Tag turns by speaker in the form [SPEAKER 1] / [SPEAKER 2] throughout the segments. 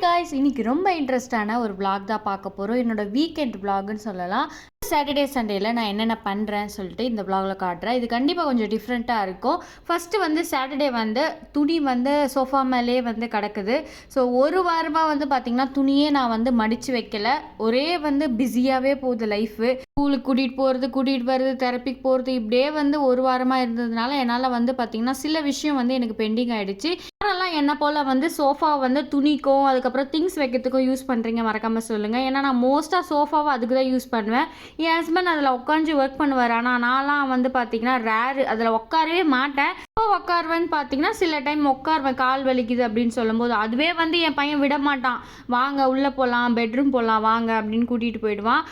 [SPEAKER 1] Hi guys இன்னைக்கு ரொம்ப இன்ட்ரெஸ்டான ஒரு vlog தான் பார்க்க போகிறோம் என்னோட வீக்கெண்ட் vlogனு சொல்லலாம். சாட்டர்டே சண்டேல நான் என்னென்ன பண்ணுறேன்னு சொல்லிட்டு இந்த ப்ளாகில் காட்டுறேன். இது கண்டிப்பாக கொஞ்சம் டிஃப்ரெண்ட்டாக இருக்கும். ஃபஸ்ட்டு வந்து சாட்டர்டே வந்து துணி வந்து சோஃபா மேலே வந்து கிடக்குது. ஸோ ஒரு வாரமாக வந்து பார்த்திங்கன்னா துணியே நான் வந்து மடித்து வைக்கல. ஒரே வந்து பிஸியாகவே போகுது லைஃபு ஸ்கூலுக்கு கூட்டிகிட்டு போகிறது கூட்டிகிட்டு வர்றது தெரப்பிக்கு போகிறது இப்படியே வந்து ஒரு வாரமாக இருந்ததுனால என்னால் வந்து பார்த்திங்கன்னா சில விஷயம் வந்து எனக்கு பெண்டிங் ஆகிடுச்சு யாரெல்லாம் என்ன போல் வந்து சோஃபா வந்து துணிக்கும் அதுக்கப்புறம் திங்ஸ் வைக்கிறதுக்கும் யூஸ் பண்ணுறீங்க மறக்காமல் சொல்லுங்கள் ஏன்னா நான் மோஸ்ட்டாக சோஃபாவை அதுக்கு தான் யூஸ் பண்ணுவேன். என் ஹஸ்பண்ட் அதில் உட்காந்து ஒர்க் பண்ணுவார். ஆனால் நான்லாம் வந்து பார்த்திங்கன்னா ரேரு அதில் உட்காரவே மாட்டேன். எப்போ உட்காருவேன்னு பார்த்தீங்கன்னா சில டைம் உட்காருவேன் கால் வலிக்குது அப்படின்னு சொல்லும்போது அதுவே வந்து என் பையன் விட மாட்டான் வாங்க உள்ளே போகலாம் பெட்ரூம் போகலாம் வாங்க அப்படின்னு கூட்டிகிட்டு போயிடுவான்.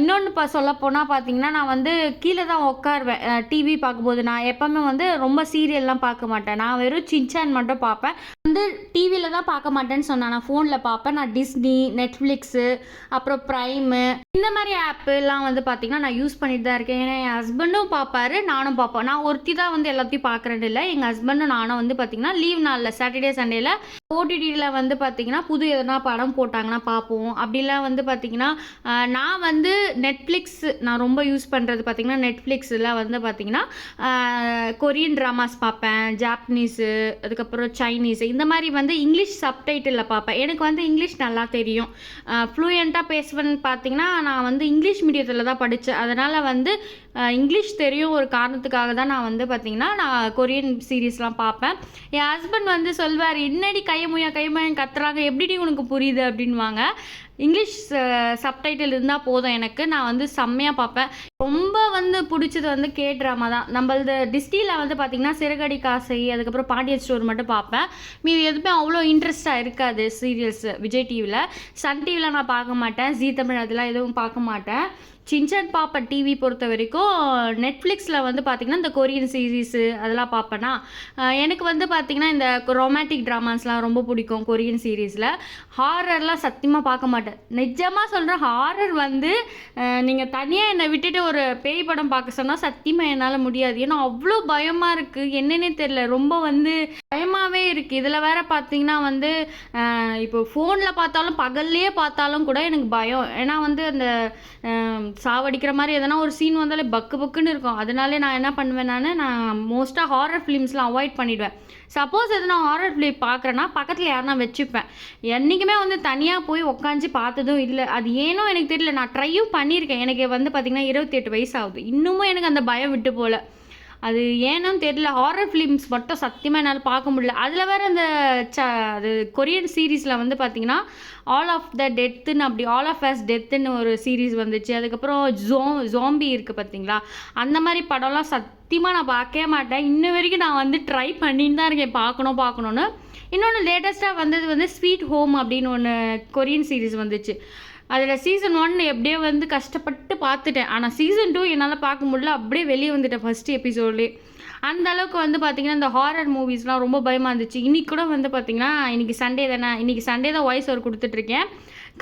[SPEAKER 1] இன்னொன்று இப்போ சொல்ல போனால் பார்த்தீங்கன்னா நான் வந்து கீழே தான் உட்காருவேன் டிவி பார்க்கும்போது நான் எப்போவுமே வந்து ரொம்ப சீரியல்லாம் பார்க்க மாட்டேன். நான் வெறும் சின்சான் மட்டும் பார்ப்பேன். வந்து டிவியில் தான் பார்க்க மாட்டேன்னு சொன்னேன். நான் ஃபோனில் பார்ப்பேன். நான் டிஸ்னி நெட்ஃப்ளிக்ஸு அப்புறம் ப்ரைமு இந்த மாதிரி ஆப்புலாம் வந்து பார்த்திங்கன்னா நான் யூஸ் பண்ணிட்டு தான் இருக்கேன். ஏன்னா என் ஹஸ்பண்டும் பார்ப்பாரு நானும் பார்ப்போம் நான் ஒருத்தி தான் வந்து எல்லாத்தையும் பார்க்குறது இல்லை எங்கள் ஹஸ்பண்டும் நானும் வந்து பார்த்திங்கன்னா லீவ் நாளில் சாட்டர்டே சண்டேல ஓடிடியில் வந்து பார்த்திங்கன்னா புது எதனா படம் போட்டாங்கன்னா பார்ப்போம் அப்படிலாம் வந்து பார்த்திங்கன்னா நான் வந்து நெட்ஃப்ளிக்ஸ் நான் ரொம்ப யூஸ் பண்ணுறது பார்த்திங்கன்னா நெட்ஃப்ளிக்ஸில் வந்து பார்த்திங்கன்னா கொரியன் ட்ராமாஸ் பார்ப்பேன் ஜாப்பனீஸு அதுக்கப்புறம் சைனீஸு இந்த மாதிரி வந்து இங்கிலீஷ் சப்டைட்டிலில் பார்ப்பேன் எனக்கு வந்து இங்கிலீஷ் நல்லா தெரியும். ஃப்ளூயண்ட்டாக பேசுவேன்னு பார்த்தீங்கன்னா நான் வந்து இங்கிலீஷ் மீடியத்தில் தான் படித்தேன் அதனால் வந்து இங்கிலீஷ் தெரியும் ஒரு காரணத்துக்காக தான் நான் வந்து பார்த்திங்கன்னா நான் கொரியன் சீரீஸ்லாம் பார்ப்பேன் என் ஹஸ்பண்ட் வந்து சொல்வார் என்னடி கையமுயா கையமுயா கத்துறாங்க. எப்படிடி உனக்கு புரியுது அப்படின்வாங்க இங்கிலீஷ் சப்டைட்டில் இருந்தால் போதும் எனக்கு. நான் வந்து செம்மையாக பார்ப்பேன். ரொம்ப வந்து பிடிச்சது வந்து கே ட்ராமா தான். நம்மளது டிஸ்டியில் வந்து பார்த்திங்கன்னா சிறகடி காசை அதுக்கப்புறம் பாண்டியன் ஸ்டோர் மட்டும் பார்ப்பேன். மீ எதுவுமே அவ்வளோ இன்ட்ரெஸ்ட்டாக இருக்காது சீரியல்ஸ் விஜய் டிவியில் சன் டிவியில் நான் பார்க்க மாட்டேன். ஜீ தமிழ் அதெல்லாம் எதுவும் பார்க்க மாட்டேன். சின்சான் பார்ப்பேன் டிவி பொறுத்த வரைக்கும் நெட்ஃப்ளிக்ஸில் வந்து பார்த்திங்கன்னா இந்த கொரியன் சீரீஸு அதெல்லாம் பார்ப்பேன்னா எனக்கு வந்து பார்த்திங்கன்னா இந்த ரொமான்டிக் ட்ராமாஸ்லாம் ரொம்ப பிடிக்கும் கொரியன் சீரீஸில் ஹாரர்லாம் சத்தியமாக பார்க்க மாட்டேன். நிஜமாக சொல்கிறேன் ஹாரர் வந்து நீங்கள் தனியாக என்னை விட்டுட்டு ஒரு பேய் படம் பார்க்க சொன்னால் சத்தியமாக என்னால் முடியாது. ஏன்னா அவ்வளோ பயமாக இருக்குது என்னன்னே தெரில ரொம்ப வந்து பயமாகவே இருக்குது இதில் வேற பார்த்தீங்கன்னா வந்து இப்போ ஃபோனில் பார்த்தாலும் பகல்லையே பார்த்தாலும் கூட எனக்கு பயம். ஏன்னா வந்து அந்த சாவடிக்கிற மாதிரி எதனா ஒரு சீன் வந்தாலே பக்கு பக்குன்னு இருக்கும். அதனாலே நான் என்ன பண்ணுவேன் நான் நான் மோஸ்ட்டாக ஹாரர் ஃபிலிம்ஸ்லாம் அவாய்ட் பண்ணிவிடுவேன் சப்போஸ் எதனா ஹாரர் ஃபிலிம் பார்க்குறேன்னா பக்கத்தில் யாருனா வச்சுப்பேன். என்றைக்குமே வந்து தனியாக போய் உட்காந்து பார்த்ததும் இல்லை. அது ஏனோ எனக்கு தெரியல. நான் ட்ரையும் பண்ணியிருக்கேன். எனக்கு வந்து பார்த்திங்கன்னா இருபத்தி எட்டு வயசு ஆகுது. இன்னமும் எனக்கு அந்த பயம் விட்டு போகல அது ஏன்னு தெரியல ஹாரர் ஃபிலிம்ஸ் மட்டும் சத்தியமாக என்னால் பார்க்க முடியல. அதில் வேறு அந்த ச அது கொரியன் சீரீஸில் வந்து பார்த்தீங்கன்னா ஆல் ஆஃப் த டெத்துன்னு அப்படி ஆல் ஆஃப் அஸ் டெத்துன்னு ஒரு சீரீஸ் வந்துச்சு. அதுக்கப்புறம் ஜோ ஜோம்பி இருக்குது பார்த்தீங்களா அந்த மாதிரி படம்லாம் சத்தியமாக நான் பார்க்கவே மாட்டேன். இன்ன வரைக்கும் நான் வந்து ட்ரை பண்ணின்னு தான் இருக்கேன். பார்க்கணும் பார்க்கணுன்னு இன்னொன்று லேட்டஸ்ட்டாக வந்தது வந்து ஸ்வீட் ஹோம் அப்படின்னு ஒன்று கொரியன் சீரீஸ் வந்துச்சு. அதில் சீசன் ஒன் எப்படியோ வந்து கஷ்டப்பட்டு பார்த்துட்டேன். ஆனால் சீசன் டூ என்னால் பார்க்க முடியல. அப்படியே வெளியே வந்துட்டேன் ஃபஸ்ட் எபிசோட்லேயே அந்த அளவுக்கு வந்து பார்த்திங்கன்னா இந்த ஹாரர் மூவிஸ்லாம் ரொம்ப பயமாக இருந்துச்சு. இன்றைக்கி கூட வந்து பார்த்திங்கன்னா இன்னைக்கு சண்டே தானே இன்றைக்கி சண்டே தான் வாய்ஸ் ஓவர் கொடுத்துட்ருக்கேன்.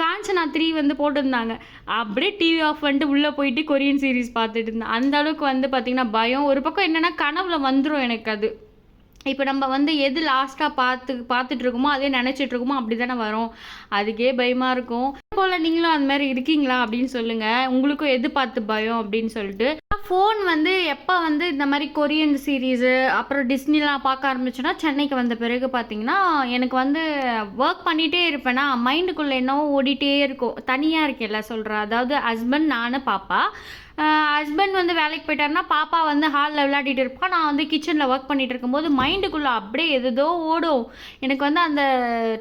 [SPEAKER 1] காஞ்சனா த்ரீ வந்து போட்டிருந்தாங்க. அப்படியே டிவி ஆஃப் வந்துட்டு உள்ளே போயிட்டு கொரியன் சீரிஸ் பார்த்துட்டு இருந்தேன். அந்த அளவுக்கு வந்து பார்த்திங்கன்னா பயம். ஒரு பக்கம் என்னென்னா கனவுல வந்துடும் எனக்கு அது. இப்போ நம்ம வந்து எது லாஸ்ட்டாக பார்த்து பார்த்துட்ருக்கோமோ அதே நினச்சிட்ருக்கோமோ அப்படி தானே வரும். அதுக்கே பயமாக இருக்கும். போல் நீங்களும் அந்த மாதிரி இருக்கீங்களா அப்படின்னு சொல்லுங்கள் உங்களுக்கும் எது பார்த்து பயம் அப்படின்னு சொல்லிட்டு. ஃபோன் வந்து எப்போ வந்து இந்த மாதிரி கொரியன் சீரீஸு அப்புறம் டிஸ்னிலாம் பார்க்க ஆரம்பிச்சோன்னா சென்னைக்கு வந்த பிறகு பார்த்தீங்கன்னா எனக்கு வந்து ஒர்க் பண்ணிகிட்டே இருப்பேன்னா மைண்டுக்குள்ளே என்னவோ ஓடிட்டே இருக்கும். தனியாக இருக்கேன்ல சொல்கிறேன் அதாவது ஹஸ்பண்ட் நான் பாப்பா. ஹஸ்பண்ட் வந்து வேலைக்கு போயிட்டாருன்னா பாப்பா வந்து ஹாலில் விளையாடிட்டு இருப்பா. நான் வந்து கிச்சனில் ஒர்க் பண்ணிகிட்டு இருக்கும்போது மைண்டுக்குள்ளே அப்படியே எதோ ஓடும். எனக்கு வந்து அந்த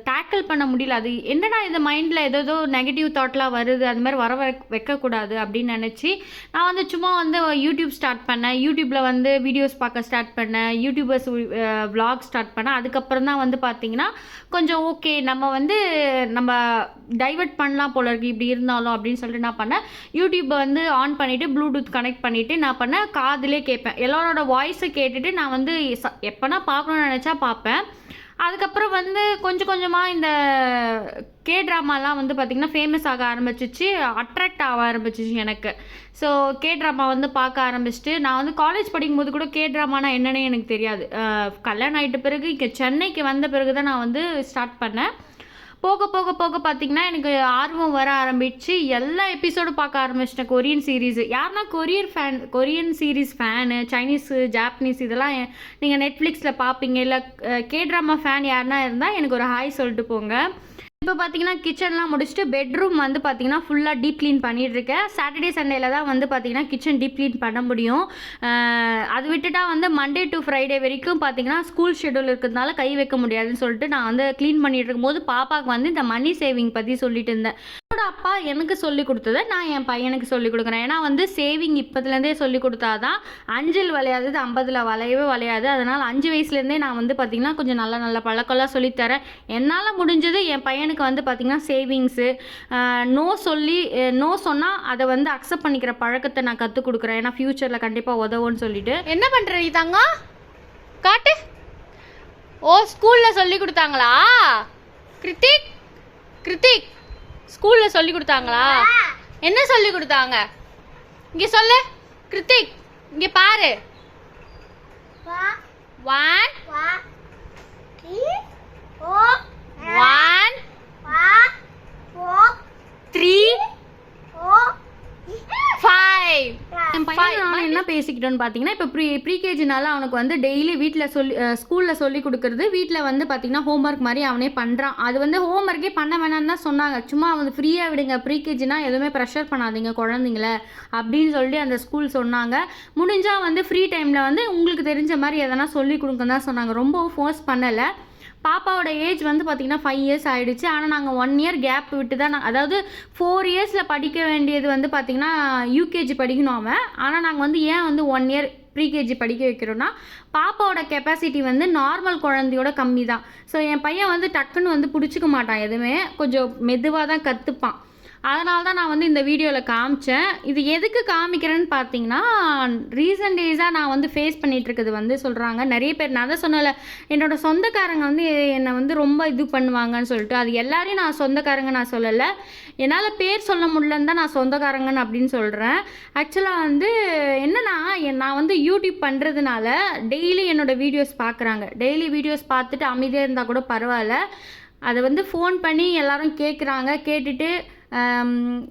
[SPEAKER 1] டேக்கிள் பண்ண முடியல. அது என்னடா இது மைண்டில் ஏதோ நெகட்டிவ் தாட்லாம் வருது. அது மாதிரி வர வைக்க- வைக்கக்கூடாது அப்படின்னு நினச்சி நான் வந்து சும்மா வந்து யூடியூப் ஸ்டார்ட் பண்ணேன். யூடியூப்பில் வந்து வீடியோஸ் பார்க்க ஸ்டார்ட் பண்ணேன். யூடியூபர்ஸ் vlog ஸ்டார்ட் பண்ணேன். அதுக்கப்புறம் தான் வந்து பார்த்தீங்கன்னா கொஞ்சம் ஓகே நம்ம வந்து நம்ம டைவர்ட் பண்ணலாம் போல இருக்கு. இப்படி இருந்தாலும் அப்படின்னு சொல்லிட்டு நான் பண்ணேன். யூடியூப்பை வந்து ஆன் பண்ணிவிட்டு ப்ளூடூத் கனெக்ட் பண்ணிவிட்டு நான் பண்ண காதிலே கேட்பேன். எல்லாரோட வாய்ஸை கேட்டுட்டு நான் வந்து ச- எப்போனா பார்க்கணும்னு நினச்சா பார்ப்பேன். அதுக்கப்புறம் வந்து கொஞ்சம் கொஞ்சமாக இந்த கே ட்ராமாலாம் வந்து பார்த்திங்கன்னா ஃபேமஸ் ஆக ஆரம்பிச்சிச்சு. அட்ராக்ட் ஆக ஆரம்பிச்சிச்சு எனக்கு. ஸோ கே ட்ராமா வந்து பார்க்க ஆரம்பிச்சிட்டு நான் வந்து காலேஜ் படிக்கும்போது கூட கே ட்ராமானா என்னன்னே எனக்கு தெரியாது. கல்யாணம் ஆகிட்ட பிறகு இங்கே சென்னைக்கு வந்த பிறகு தான் நான் வந்து ஸ்டார்ட் பண்ணேன். போக போக போக பார்த்தீங்கன்னா எனக்கு ஆர்வம் வர ஆரம்பிச்சு எல்லா எபிசோடும் பார்க்க ஆரம்பிச்சிட்டேன். கொரியன் சீரீஸ் யாருன்னா courier fan Korean series fan Chinese Japanese இதெல்லாம் நீங்கள் நெட்ஃப்ளிக்ஸில் பார்ப்பீங்க இல்லை கே ட்ராமா ஃபேன் யாருன்னா இருந்தால் எனக்கு ஒரு ஹாய் சொல்லிட்டு போங்க. இப்போ பார்த்தீங்கன்னா கிச்சன்லாம் முடிச்சுட்டு பெட்ரூம் வந்து பார்த்தீங்கன்னா ஃபுல்லாக டீப் க்ளீன் பண்ணிட்டு இருக்கேன் சாட்டர்டே சண்டேல தான் வந்து பார்த்தீங்கன்னா கிச்சன் டீப் க்ளீன் பண்ண முடியும். அது விட்டுட்டா வந்து மண்டே டு ஃப்ரைடே வரைக்கும் பார்த்தீங்கன்னா ஸ்கூல் ஷெடியூல் இருக்கிறதுனால கை வைக்க முடியாதுன்னு சொல்லிட்டு நான் வந்து க்ளீன் பண்ணிட்டு இருக்கும்போது பாப்பாவுக்கு வந்து இந்த மணி சேவிங் பற்றி சொல்லிட்டு இருந்தேன். என்னோட அப்பா எனக்கு சொல்லி கொடுத்ததை நான் என் பையனுக்கு சொல்லி கொடுக்குறேன். ஏன்னா வந்து சேவிங் இப்போதுலேருந்தே சொல்லி கொடுத்தாதான் அஞ்சில் வளையாதது ஐம்பதில் வளையவே வளையாது. அதனால் அஞ்சு வயசுலேருந்தே நான் வந்து பார்த்திங்கன்னா கொஞ்சம் நல்ல நல்ல பழக்கம்லாம் சொல்லித்தரேன் என்னால் முடிஞ்சது என் பையனுக்கு வந்து பார்த்திங்கன்னா சேவிங்ஸு நோ சொல்லி நோ சொன்னால் அதை வந்து அக்செப்ட் பண்ணிக்கிற பழக்கத்தை நான் கற்றுக் கொடுக்குறேன். ஏன்னா ஃப்யூச்சரில் கண்டிப்பாக உதவும்னு சொல்லிட்டு.
[SPEAKER 2] என்ன பண்ணுற நீ தாங்க காட்டு. ஓ ஸ்கூலில் சொல்லி கொடுத்தாங்களா? கிருத்திக் கிருத்திக். ஸ்கூல்ல சொல்லி கொடுத்தாங்களா? என்ன சொல்லி கொடுத்தாங்க? இங்க சொல்லு. கிருத்திக் இங்க பாரு. ஒன் ஒன் த்ரீ ஃபைவ்
[SPEAKER 1] என் பையன் நான் என்ன பேசிக்கிட்டோன்னு பார்த்தீங்கன்னா இப்போ ப்ரீ ப்ரீகேஜினால அவனுக்கு வந்து டெய்லி வீட்டில் சொல்லி ஸ்கூலில் சொல்லி கொடுக்குறது வீட்டில் வந்து பார்த்தீங்கன்னா ஹோம்ஒர்க் மாதிரி அவனே பண்ணுறான் அது வந்து ஹோம்ஒர்க்கே பண்ண வேணாம்னு தான் சொன்னாங்க. சும்மா அவன் ஃப்ரீயாக விடுங்க ப்ரீகேஜினா எதுவுமே ப்ரெஷர் பண்ணாதீங்க குழந்தைங்கள அப்படின்னு சொல்லி அந்த ஸ்கூல் சொன்னாங்க. முடிஞ்சால் வந்து ஃப்ரீ டைமில் வந்து உங்களுக்கு தெரிஞ்ச மாதிரி எதனா சொல்லி கொடுங்க தான் சொன்னாங்க. ரொம்ப ஃபோர்ஸ் பண்ணலை. பாப்பாவோட ஏஜ் வந்து பார்த்திங்கன்னா ஃபைவ் இயர்ஸ் ஆகிடுச்சு ஆனால் நாங்கள் ஒன் இயர் கேப் விட்டு தான் நான் அதாவது ஃபோர் இயர்ஸில் படிக்க வேண்டியது வந்து பார்த்திங்கன்னா யூகேஜி படிக்கணும் அவன். ஆனால் நாங்கள் வந்து ஏன் வந்து ஒன் இயர் ப்ரீகேஜி படிக்க வைக்கிறோன்னா பாப்பாவோட கெப்பாசிட்டி வந்து நார்மல் குழந்தையோட கம்மி தான் ஸோ என் பையன் வந்து டக்குன்னு வந்து பிடிச்சிக்க மாட்டான் எதுவுமே. கொஞ்சம் மெதுவாக தான் கற்றுப்பான் அதனால தான் நான் வந்து இந்த வீடியோவில் காமிச்சேன். இது எதுக்கு காமிக்கிறேன்னு பார்த்தீங்கன்னா ரீசன்ட் டேஸாக நான் வந்து ஃபேஸ் பண்ணிகிட்ருக்குது வந்து சொல்கிறாங்க நிறைய பேர் நான் தான் சொன்னல என்னோட சொந்தக்காரங்க வந்து என்னை வந்து ரொம்ப இது பண்ணுவாங்கன்னு சொல்லிட்டு அது எல்லாரையும் நான் சொந்தக்காரங்க நான் சொல்லலை. என்னால் பேர் சொல்ல முடியலன்னு தான் நான் சொந்தக்காரங்கன்னு அப்படின்னு சொல்கிறேன் ஆக்சுவலாக வந்து என்னன்னா என் நான் வந்து யூடியூப் பண்ணுறதுனால டெய்லி என்னோடய வீடியோஸ் பார்க்குறாங்க டெய்லி வீடியோஸ் பார்த்துட்டு அமைதியாக இருந்தால் கூட பரவாயில்ல. அதை வந்து ஃபோன் பண்ணி எல்லோரும் கேட்குறாங்க கேட்டுட்டு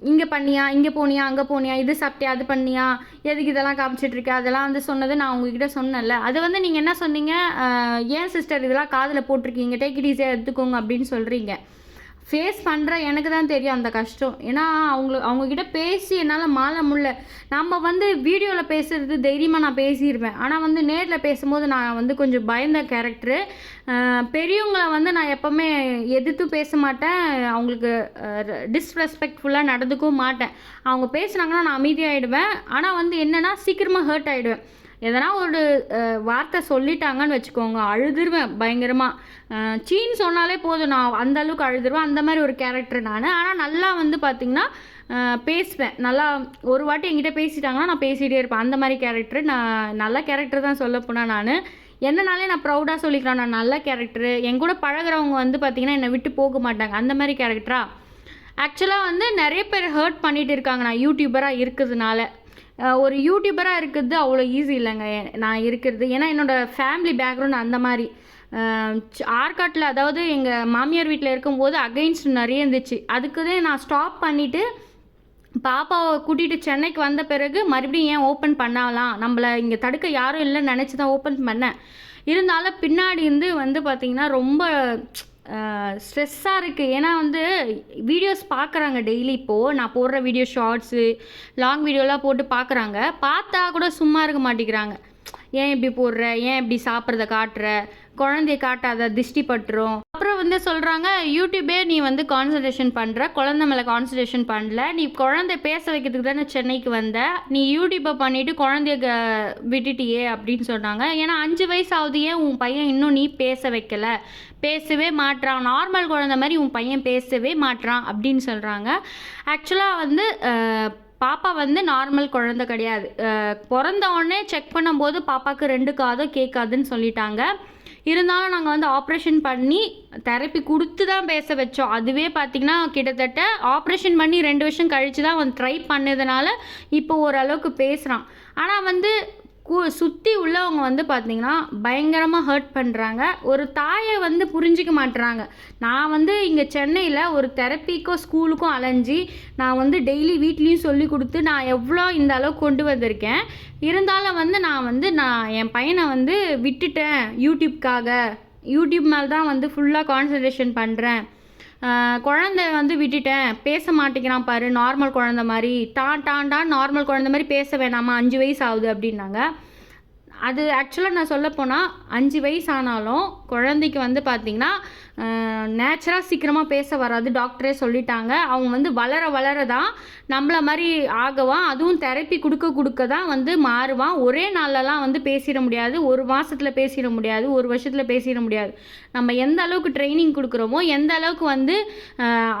[SPEAKER 1] இங்கே பண்ணியா இங்கே போனியா அங்கே போனியா இது சாப்பிட்டியா அது பண்ணியா எதுக்கு இதெல்லாம் காமிச்சிட்டு அதெல்லாம் வந்து சொன்னது நான் உங்ககிட்ட சொன்னேன்ல. அது வந்து நீங்கள் என்ன சொன்னீங்க? ஏன் சிஸ்டர் இதெல்லாம் காதில் போட்டிருக்கீங்க? டேக் இட் ஈஸியாக எடுத்துக்கோங்க அப்படின்னு சொல்கிறீங்க ஃபேஸ் பண்ணுற எனக்கு தான் தெரியும் அந்த கஷ்டம். ஏன்னா அவங்கள அவங்கக்கிட்ட பேசி என்னால் மாற முடில நம்ம வந்து வீடியோவில் பேசுகிறது தைரியமாக நான் பேசிடுவேன் ஆனால் வந்து நேரில் பேசும்போது நான் வந்து கொஞ்சம் பயந்த கேரக்டரு பெரியவங்களை வந்து நான் எப்போவுமே எதிர்த்து பேச மாட்டேன். அவங்களுக்கு டிஸ்ரெஸ்பெக்ட்ஃபுல்லாக நடந்துக்கவும் மாட்டேன். அவங்க பேசுனாங்கன்னா நான் அமைதியாகிடுவேன் ஆனால் வந்து என்னென்னா சீக்கிரமாக ஹர்ட் ஆகிடுவேன் எதனா ஒரு வார்த்தை சொல்லிட்டாங்கன்னு வச்சுக்கோங்க அழுதுருவேன் பயங்கரமாக சீன் சொன்னாலே போதும். நான் அந்த அளவுக்கு அழுதுருவேன். அந்த மாதிரி ஒரு கேரக்டர் நான். ஆனால் நல்லா வந்து பார்த்திங்கன்னா பேசுவேன். நல்லா ஒரு வாட்டி என்கிட்ட பேசிட்டாங்கன்னா நான் பேசிகிட்டே இருப்பேன். அந்த மாதிரி கேரக்டர் நான் நல்ல கேரக்டர் தான் சொல்ல போனால் நான். என்னனாலே நான் ப்ரௌடாக சொல்லிக்கிறேன். நான் நல்ல கேரக்டரு என் கூட பழகுறவங்க வந்து பார்த்திங்கன்னா என்னை விட்டு போக மாட்டாங்க. அந்த மாதிரி கேரக்டரா ஆக்சுவலாக வந்து நிறைய பேர் ஹர்ட் பண்ணிட்டு இருக்காங்க. நான் யூடியூபராக இருக்கிறதுனால. ஒரு யூடியூபராக இருக்கிறது அவ்வளோ ஈஸி இல்லைங்க. நான் இருக்கிறது. ஏன்னா என்னோடய ஃபேமிலி பேக்ரவுண்ட் அந்த மாதிரி. ஆர்காட்டில் அதாவது எங்கள் மாமியார் வீட்டில் இருக்கும்போது அகைன்ஸ்ட் நிறைய இருந்துச்சு. அதுக்குதே நான் ஸ்டாப் பண்ணிவிட்டு பாப்பாவை கூட்டிகிட்டு சென்னைக்கு வந்த பிறகு மறுபடியும் ஏன் ஓப்பன் பண்ணலாம்? நம்மளை இங்கே தடுக்க யாரும் இல்லைன்னு நினச்சி தான் ஓப்பன் பண்ணேன். இருந்தாலும் பின்னாடி இருந்து வந்து பார்த்திங்கன்னா ரொம்ப ஸ்ட்ரெஸ்ஸாக இருக்குது ஏன்னா வந்து வீடியோஸ் பார்க்குறாங்க டெய்லி இப்போது நான் போடுற வீடியோ ஷார்ட்ஸு லாங் வீடியோலாம் போட்டு பார்க்குறாங்க பார்த்தா கூட சும்மா இருக்க மாட்டேங்கிறாங்க. ஏன் இப்படி போடுற? ஏன் இப்படி சாப்பிட்றத காட்டுற? குழந்தைய காட்டாத? திஷ்டி பட்டுரும். வந்து சொல்கிறாங்க யூடியூபே நீ வந்து கான்சன்ட்ரேஷன் பண்ணுற குழந்தை மேலே கான்சன்ட்ரேஷன் பண்ணல. நீ குழந்தை பேச வைக்கிறதுக்கு தானே சென்னைக்கு வந்த. நீ யூடியூப்பை பண்ணிவிட்டு குழந்தைய க- விட்டுட்டியே அப்படின்னு சொன்னாங்க. ஏன்னா அஞ்சு வயசு ஆகுது ஏன் உன் பையன் இன்னும் நீ பேச வைக்கலை? பேசவே மாட்டான் நார்மல் குழந்தை மாதிரி உன் பையன் பேசவே மாட்டான் அப்படின்னு சொல்கிறாங்க ஆக்சுவலாக வந்து பாப்பா வந்து நார்மல் குழந்தை கிடையாது. பிறந்த உடனே செக் பண்ணும்போது பாப்பாவுக்கு ரெண்டு காதோ கேட்காதுன்னு சொல்லிட்டாங்க. இருந்தாலும் நாங்கள் வந்து ஆப்ரேஷன் பண்ணி தெரப்பி கொடுத்து தான் பேச வச்சோம். அதுவே பார்த்திங்கன்னா கிட்டத்தட்ட ஆப்ரேஷன் பண்ணி ரெண்டு வருஷம் கழித்து தான் அவன் ட்ரை பண்ணதுனால இப்போ ஓரளவுக்கு பேசுகிறான் ஆனால் வந்து கூ சுற்றி உள்ளவங்க வந்து பார்த்திங்கன்னா பயங்கரமாக ஹர்ட் பண்ணுறாங்க ஒரு தாயை வந்து புரிஞ்சிக்க மாட்டுறாங்க நான் வந்து இங்கே சென்னையில் ஒரு தெரப்பிக்கோ ஸ்கூலுக்கும் அலைஞ்சி நான் வந்து டெய்லி வீட்லேயும் சொல்லி கொடுத்து நான் எவ்வளோ இந்த அளவுக்கு கொண்டு வந்திருக்கேன். இருந்தாலும் வந்து நான் வந்து நான் என் பையனை வந்து விட்டுட்டேன். யூடியூப்காக. யூடியூப் மேலே தான் வந்து ஃபுல்லாக கான்சன்ட்ரேஷன் பண்ணுறேன் குழந்தை வந்து விட்டுட்டேன். பேச மாட்டேங்கிறான் பாரு நார்மல் குழந்த மாதிரி. டான் டான் டான் நார்மல் குழந்த மாதிரி பேச வேணாமா? அஞ்சு வயசு ஆகுது அப்படின்னாங்க. அது ஆக்சுவலாக நான் சொல்ல போனால் அஞ்சு வயசு ஆனாலும் குழந்தைக்கு வந்து பார்த்திங்கன்னா நேச்சுராக சீக்கிரமாக பேச வராது. டாக்டரே சொல்லிட்டாங்க. அவங்க வந்து வளர வளர தான் நம்மள மாதிரி ஆகவான் அதுவும் தெரப்பி கொடுக்க கொடுக்க தான் வந்து மாறுவான் ஒரே நாள்லலாம் வந்து பேசிட முடியாது. ஒரு மாதத்தில் பேசிட முடியாது. ஒரு வருஷத்தில் பேசிட முடியாது. நம்ம எந்த அளவுக்கு ட்ரைனிங் கொடுக்குறோமோ எந்த அளவுக்கு வந்து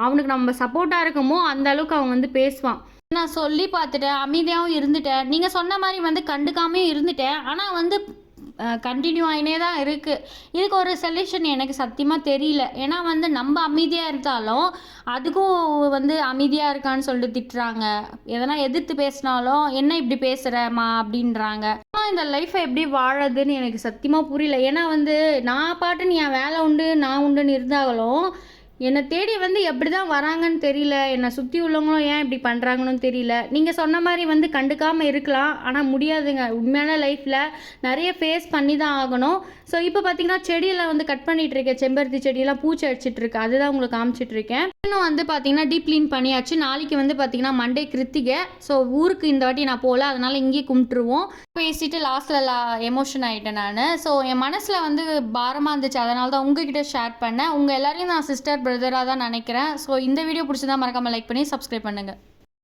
[SPEAKER 1] அவனுக்கு நம்ம சப்போர்ட்டாக இருக்கமோ அந்த அளவுக்கு அவன் வந்து பேசுவான். நான் சொல்லி பார்த்துட்டேன் அமைதியாகவும் இருந்துட்டேன். நீங்கள் சொன்ன மாதிரி வந்து கண்டுக்காமையும் இருந்துட்டேன். ஆனால் வந்து கண்டினியூ ஆகினே தான் இருக்குது இதுக்கு ஒரு சொல்யூஷன் எனக்கு சத்தியமாக தெரியல. ஏன்னா வந்து நம்ம அமைதியாக இருந்தாலும் அதுக்கும் வந்து அமைதியாக இருக்கான்னு சொல்லிட்டு திட்டுறாங்க. எதனா எதிர்த்து பேசினாலும் என்ன இப்படி பேசுகிறமா அப்படின்றாங்க. இந்த லைஃப்பை எப்படி வாழறதுன்னு எனக்கு சத்தியமாக புரியல. ஏன்னா வந்து நான் பாட்டுன்னு என் வேலை உண்டு நான் உண்டுன்னு இருந்தாலும் என்னை தேடி வந்து எப்படி தான் வராங்கன்னு தெரியல. என்னை சுற்றி உள்ளவங்களும் ஏன் இப்படி பண்ணுறாங்கன்னு தெரியல. நீங்கள் சொன்ன மாதிரி வந்து கண்டுக்காமல் இருக்கலாம். ஆனால் முடியாதுங்க. உண்மையான லைஃப்பில் நிறைய ஃபேஸ் பண்ணி தான் ஆகணும். ஸோ இப்போ பார்த்தீங்கன்னா செடியெல்லாம் வந்து கட் பண்ணிகிட்ருக்கேன் இருக்கேன். செம்பருத்தி செடியெல்லாம் பூச்சி அடிச்சிட்ருக்கு அதுதான் உங்களுக்கு காமிச்சிட்டு இருக்கேன். இன்னும் வந்து பார்த்தீங்கன்னா டீப் க்ளீன் பண்ணியாச்சு. நாளைக்கு வந்து பார்த்தீங்கன்னா மண்டே கிருத்திகை. ஸோ ஊருக்கு இந்த வாட்டி நான் போகல. அதனால் இங்கேயே கும்பிட்டுருவோம். பேசிட்டு லாஸ்ட்டில் லா எமோஷன் ஆகிட்டேன் நான். ஸோ என் மனசில் வந்து பாரமாக இருந்துச்சு. அதனால தான் உங்ககிட்ட ஷேர் பண்ணேன். உங்கள் எல்லாரையும் நான் சிஸ்டர் பிரதராக தான் நினைக்கிறேன். ஸோ இந்த வீடியோ பிடிச்சதா மறக்காமல் லைக் பண்ணி சப்ஸ்கிரைப் பண்ணுங்கள்